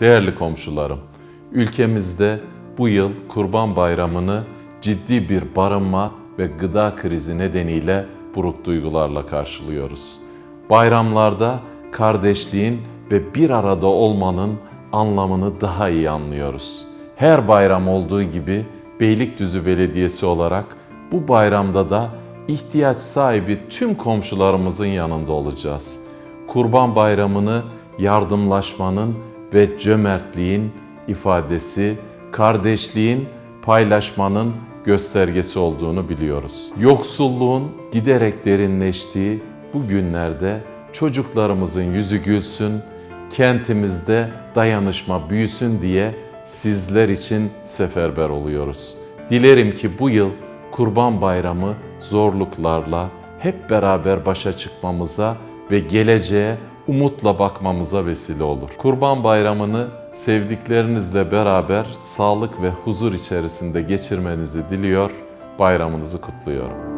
Değerli komşularım, ülkemizde bu yıl Kurban Bayramı'nı ciddi bir barınma ve gıda krizi nedeniyle buruk duygularla karşılıyoruz. Bayramlarda kardeşliğin ve bir arada olmanın anlamını daha iyi anlıyoruz. Her bayram olduğu gibi Beylikdüzü Belediyesi olarak bu bayramda da ihtiyaç sahibi tüm komşularımızın yanında olacağız. Kurban Bayramı'nı yardımlaşmanın ve cömertliğin ifadesi, kardeşliğin, paylaşmanın göstergesi olduğunu biliyoruz. Yoksulluğun giderek derinleştiği bu günlerde çocuklarımızın yüzü gülsün, kentimizde dayanışma büyüsün diye sizler için seferber oluyoruz. Dilerim ki bu yıl Kurban Bayramı zorluklarla hep beraber başa çıkmamıza ve geleceğe umutla bakmamıza vesile olur. Kurban Bayramı'nı sevdiklerinizle beraber sağlık ve huzur içerisinde geçirmenizi diliyor, bayramınızı kutluyorum.